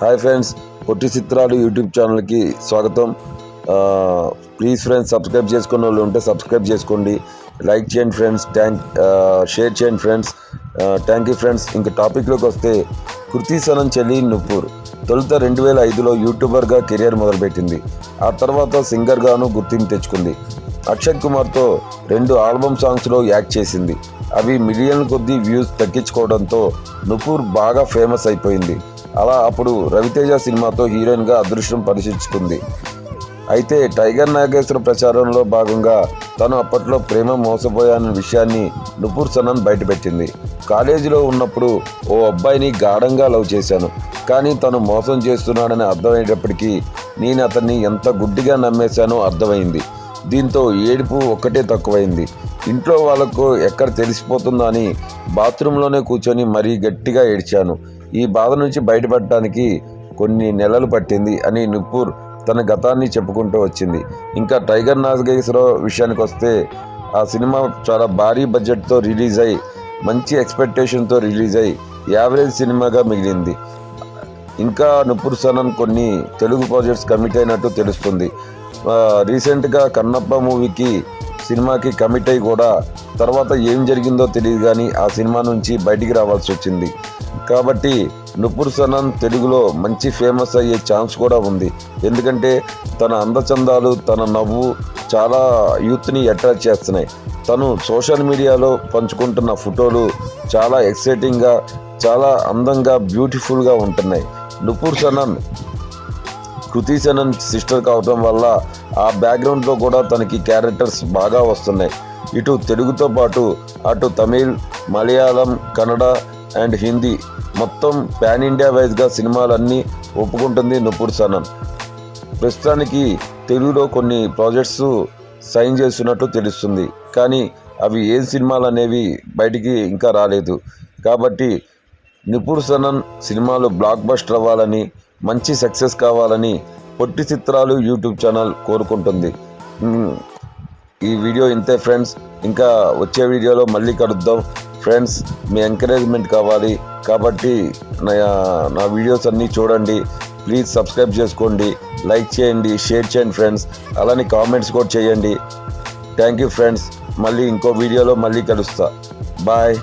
Hi friends పొట్టి చిత్రాలు YouTube ఛానల్కి స్వాగతం. ప్లీజ్ ఫ్రెండ్స్ సబ్స్క్రైబ్ చేసుకున్న వాళ్ళు ఉంటే సబ్స్క్రైబ్ చేసుకోండి. లైక్ చేయండి ఫ్రెండ్స్ థ్యాంక్ షేర్ చేయండి ఫ్రెండ్స్. Thank you friends. ఇంక టాపిక్లోకి వస్తే కృతి చెల్లి నుప్పూర్ తొలుత రెండు వేల ఐదులో యూట్యూబర్గా కెరియర్ మొదలుపెట్టింది. ఆ తర్వాత సింగర్గాను గుర్తింపు తెచ్చుకుంది. అక్షయ్ కుమార్తో రెండు ఆల్బమ్ సాంగ్స్లో యాక్ట్ చేసింది. అవి మిలియన్ కొద్దీ వ్యూస్ తగ్గించుకోవడంతో నుపూర్ బాగా ఫేమస్ అయిపోయింది. అలా అప్పుడు రవితేజ సినిమాతో హీరోయిన్గా అదృష్టం పరిశీలించుకుంది. అయితే టైగర్ నాగేశ్వర ప్రచారంలో భాగంగా తను అప్పట్లో ప్రేమ మోసపోయాన విషయాన్ని నుపూర్ సనన్ బయటపెట్టింది. కాలేజీలో ఉన్నప్పుడు ఓ అబ్బాయిని గాఢంగా లవ్ చేశాను. కానీ తను మోసం చేస్తున్నాడని అర్థమయ్యేటప్పటికీ నేను అతన్ని ఎంత గుడ్డిగా నమ్మేశానో అర్థమైంది. దీంతో ఏడుపు ఒక్కటే తక్కువైంది. ఇంట్లో వాళ్ళకు ఎక్కడ తెలిసిపోతుందో అని బాత్రూంలోనే కూర్చొని మరీ గట్టిగా ఏడ్చాను. ఈ బాధ నుంచి బయటపడటానికి కొన్ని నెలలు పట్టింది అని నుప్పూర్ తన గతాన్ని చెప్పుకుంటూ వచ్చింది. ఇంకా టైగర్ నాగేశ్వరరావు విషయానికి వస్తే ఆ సినిమా చాలా భారీ బడ్జెట్తో రిలీజ్ అయ్యి మంచి ఎక్స్పెక్టేషన్తో రిలీజ్ అయ్యి యావరేజ్ సినిమాగా మిగిలింది. ఇంకా నుప్పూర్ సనన్ కొన్ని తెలుగు ప్రాజెక్ట్స్ కమిట్ అయినట్టు తెలుస్తుంది. రీసెంట్గా కన్నప్ప మూవీకి సినిమాకి కమిట్ అయి కూడా తర్వాత ఏం జరిగిందో తెలియదు కానీ ఆ సినిమా నుంచి బయటికి రావాల్సి వచ్చింది. కాబట్టి నుపుర్ సనన్ తెలుగులో మంచి ఫేమస్ అయ్యే ఛాన్స్ కూడా ఉంది. ఎందుకంటే తన అందచందాలు తన నవ్వు చాలా యూత్ని అట్రాక్ట్ చేస్తున్నాయి. తను సోషల్ మీడియాలో పంచుకుంటున్న ఫోటోలు చాలా ఎక్సైటింగ్గా చాలా అందంగా బ్యూటిఫుల్గా ఉంటున్నాయి. నుపుర్ సనన్ కృతి సెనన్ సిస్టర్ కావటం వల్ల ఆ బ్యాక్గ్రౌండ్లో కూడా తనకి క్యారెక్టర్స్ బాగా వస్తున్నాయి. ఇటు తెలుగుతో పాటు అటు తమిళ్ మలయాళం కన్నడ అండ్ హిందీ మొత్తం పాన్ ఇండియా వైజ్గా సినిమాలన్నీ ఒప్పుకుంటుంది నుపూర్ సనన్. ప్రస్తుతానికి తెలుగులో కొన్ని ప్రాజెక్ట్స్ సైన్ చేస్తున్నట్టు తెలుస్తుంది. కానీ అవి ఏ సినిమాలు అనేవి బయటికి ఇంకా రాలేదు. కాబట్టి నిపుర్ సనన్ సినిమాలు బ్లాక్ బస్టర్ అవ్వాలని మంచి సక్సెస్ కావాలని పొట్టి చిత్రాలు యూట్యూబ్ ఛానల్ కోరుకుంటుంది. ఈ వీడియో ఇంతే ఫ్రెండ్స్. ఇంకా వచ్చే వీడియోలో మళ్ళీ కలుద్దాం. ఫ్రెండ్స్ మీ ఎంకరేజ్మెంట్ కావాలి. కాబట్టి నా నా వీడియోస్ అన్నీ చూడండి. ప్లీజ్ సబ్స్క్రైబ్ చేసుకోండి. లైక్ చేయండి. షేర్ చేయండి ఫ్రెండ్స్. అలానే కామెంట్స్ కూడా చేయండి. Thank you friends. మళ్ళీ ఇంకో వీడియోలో మళ్ళీ కలుస్తా. బాయ్.